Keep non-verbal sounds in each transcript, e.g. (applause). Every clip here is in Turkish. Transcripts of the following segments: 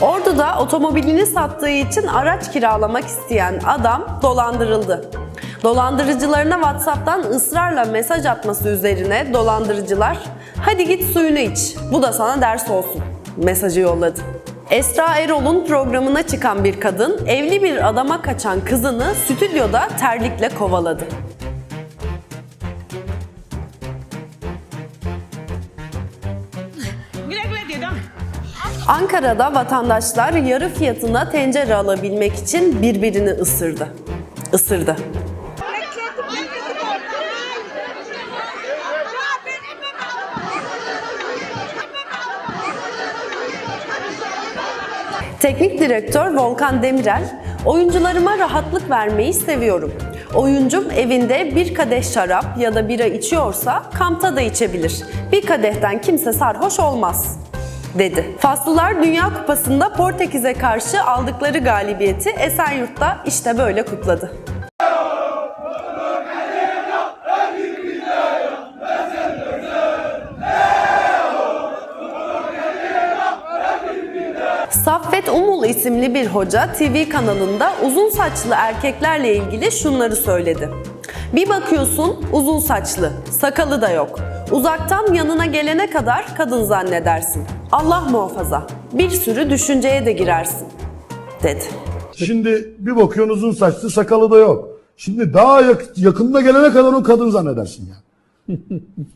Konya'da otomobilini sattığı için araç kiralamak isteyen adam dolandırıldı. Dolandırıcılarına WhatsApp'tan ısrarla mesaj atması üzerine dolandırıcılar "Hadi git suyunu iç. Bu da sana ders olsun." mesajı yolladı. Esra Erol'un programına çıkan bir kadın evli bir adama kaçan kızını stüdyoda terlikle kovaladı. Ankara'da vatandaşlar yarı fiyatına tencere alabilmek için birbirini ısırdı. Isırdı. Teknik direktör Volkan Demirel, oyuncularıma rahatlık vermeyi seviyorum. Oyuncum evinde bir kadeh şarap ya da bira içiyorsa kampta da içebilir. Bir kadehten kimse sarhoş olmaz dedi. Faslılar Dünya Kupası'nda Portekiz'e karşı aldıkları galibiyeti Esenyurt'ta işte böyle kutladı. Saffet Umul isimli bir hoca TV kanalında uzun saçlı erkeklerle ilgili şunları söyledi. Bir bakıyorsun uzun saçlı, sakalı da yok. Uzaktan yanına gelene kadar kadın zannedersin. Allah muhafaza. Bir sürü düşünceye de girersin." dedi. Şimdi bir bakıyorsun uzun saçlı sakalı da yok. Şimdi daha yak- yakınına gelene kadar o kadın zannedersin ya. (laughs)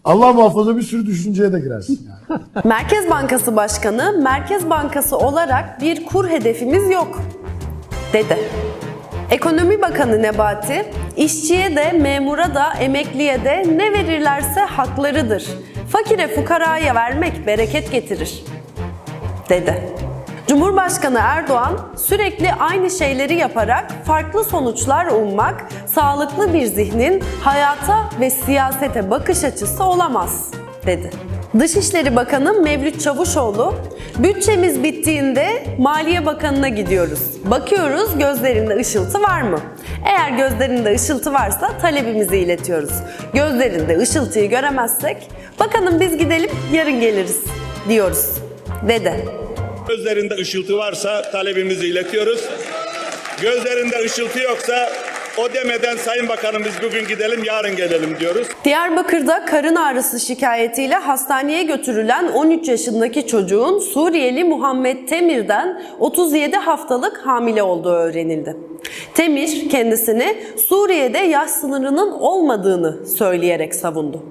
Allah muhafaza bir sürü düşünceye de girersin yani. (laughs) Merkez Bankası Başkanı, Merkez Bankası olarak bir kur hedefimiz yok, dedi. Ekonomi Bakanı Nebati, işçiye de, memura da, emekliye de ne verirlerse haklarıdır. Fakire fukaraya vermek bereket getirir, dedi. Cumhurbaşkanı Erdoğan sürekli aynı şeyleri yaparak farklı sonuçlar ummak sağlıklı bir zihnin hayata ve siyasete bakış açısı olamaz dedi. Dışişleri Bakanı Mevlüt Çavuşoğlu, bütçemiz bittiğinde Maliye Bakanı'na gidiyoruz. Bakıyoruz gözlerinde ışıltı var mı? Eğer gözlerinde ışıltı varsa talebimizi iletiyoruz. Gözlerinde ışıltıyı göremezsek, bakanım biz gidelim yarın geliriz diyoruz dedi. Gözlerinde ışıltı varsa talebimizi iletiyoruz. Gözlerinde ışıltı yoksa o demeden Sayın Bakanım biz bugün gidelim yarın gelelim diyoruz. Diyarbakır'da karın ağrısı şikayetiyle hastaneye götürülen 13 yaşındaki çocuğun Suriyeli Muhammed Temir'den 37 haftalık hamile olduğu öğrenildi. Temir kendisini Suriye'de yaş sınırının olmadığını söyleyerek savundu.